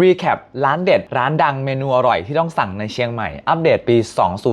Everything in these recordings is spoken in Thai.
รีแคปร้านเด็ด ร้านดังเมนูอร่อยที่ต้องสั่งในเชียงใหม่ อัปเดตปี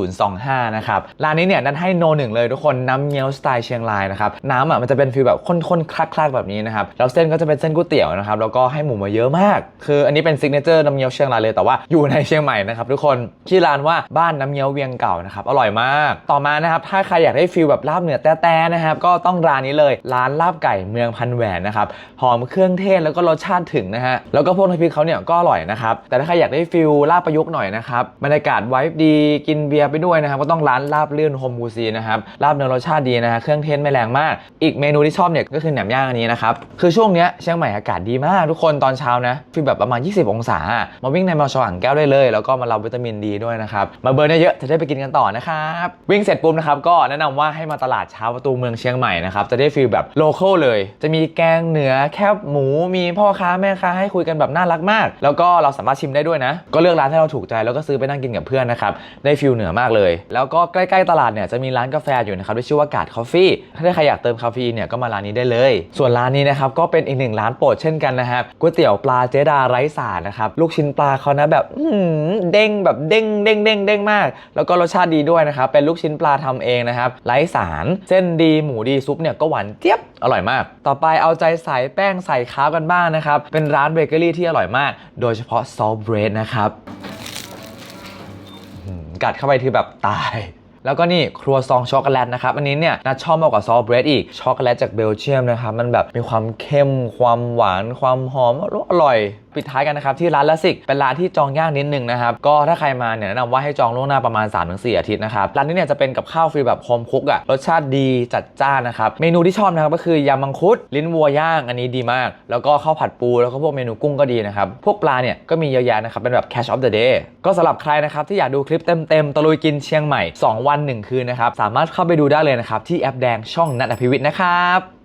2025 นะครับ ร้านนี้เนี่ย นัดให้โนหนึ่งเลยทุกคน น้ำเงี้ยวสไตล์เชียงรายนะครับ น้ำอะมันจะเป็นฟีลแบบข้นๆ คลักๆ แบบนี้นะครับ แล้วเส้นก็จะเป็นเส้นก๋วยเตี๋ยวนะครับ แล้วก็ให้หมูมาเยอะมาก คืออันนี้เป็นซิกเนเจอร์น้ำเงี้ยวเชียงรายเลย แต่ว่าอยู่ในเชียงใหม่นะครับทุกคนชื่อร้านว่าบ้านน้ำเงี้ยวเวียงเก่านะครับ อร่อยมาก ต่อมานะครับ ถ้าใครอยากได้ฟีลแบบลาบเหนือแต้ๆนะครับ ก็ต้องร้านนี้เลย ร้านลาบไก่เมืองพันแหวนนะครับ หอมเครื่องเทศแล้วก็รสชาติถึงนะฮะ แล้วก็พวกน้ำพริกเขาเนี่ยก็อร่อยนะครับ แต่ถ้าใครอยากได้ฟิลลาบประยุกต์หน่อยนะครับบรรยากาศไว้ดีกินเบียร์ไปด้วยนะครับก็ต้องร้านลาบลื่นโฮมกูซีนะครับลาบเนื้อรสชาติดีนะฮะเครื่องเทศไม่แรงมาก อีกเมนูที่ชอบเนี่ยก็คือแหนมย่างอันนี้นะครับคือช่วงเนี้ยเชียงใหม่อากาศดีมากทุกคนตอนเช้านะฟีลแบบประมาณ 20 องศา มาวิ่งในมอชออ่างแก้วได้เลย แล้วก็มารับวิตามินดีด้วยนะครับมาเบิร์นเยอะจะได้ไปกินกันต่อนะครับวิ่งเสร็จปุ๊บนะครับก็แนะนำว่าให้มาตลาดเช้าประตูเมืองเชียงใหม่นะครับจะได้ฟีลแบบโลเคอลเลย จะมีแกงเหนือแคบหมูมีพ่อค้าแม่ค้าให้คุยกันแบบน่ารักมากแแล้วก็เราสามารถชิมได้ด้วยนะ ก็เลือกร้านที่เราถูกใจแล้วก็ซื้อไปนั่งกินกับเพื่อนนะครับ ได้ฟิลเหนือมากเลย แล้วก็ใกล้ๆตลาดเนี่ยจะมีร้านกาแฟอยู่นะครับที่ชื่อว่ากาดคอฟฟี่ถ้าใครอยากเติมคาเฟอีนเนี่ยก็มาร้านนี้ได้เลย ส่วนร้านนี้นะครับก็เป็นอีกหนึ่งร้านโปรดเช่นกันนะครับก๋วยเตี๋ยวปลาเจดาไร้สารนะครับลูกชิ้นปลาเขานะแบบเด้งแบบเด้งเด้งเด้งเด้งมาก แล้วก็รสชาติดีด้วยนะครับเป็นลูกชิ้นปลาทำเองนะครับไร้สารเส้นดีหมูดีซุปเนี่ยก็หวานเจี๊ยบอร่อยมาก ต่อไปเอาใจใส่แป้งใส่ข้าวกันบ้างนะครับเป็นร้านเบเกอรี่ที่อร่อยมากโดยเฉพาะซอฟเบรดนะครับกัดเข้าไปคือแบบตายแล้วก็นี่ครัวซองช็อกโกแลตนะครับ อันนี้เนี่ยนัดชอบมากกว่าซอฟต์เบรดอีกช็อกโกแลตจากเบลเยียมนะครับ มันแบบมีความเข้มความหวานความหอมอร่อย ปิดท้ายกันนะครับที่ร้านละสิกเป็นร้านที่จองยากนิดนึงนะครับก็ถ้าใครมาเนี่ยแนะนำว่าให้จองล่วงหน้าประมาณ 3-4 อาทิตย์นะครับร้านนี้เนี่ยจะเป็นกับข้าวฟรีแบบโฮมคุกอะรสชาติดีจัดจ้านนะครับเมนูที่ชอบนะครับก็คือยำมังคุด ลิ้นวัวย่างอันนี้ดีมาก แล้วก็ข้าวผัดปูแล้วก็พวกเมนูกุ้งก็ดีนะครับพวกปลาเนี่ยก็มีเยอะแยะนะครับเป็นแบบ cash of the day ก็สำหรับใครนะครับที่อยากดูคลิปเต็มๆตะลุยกินเชียงใหม่ 2 วัน 1 คืนนะครับสามารถเข้าไปดูได้เลยนะครับที่แอปแดงช่องนัทอภิวิทย์นะครับ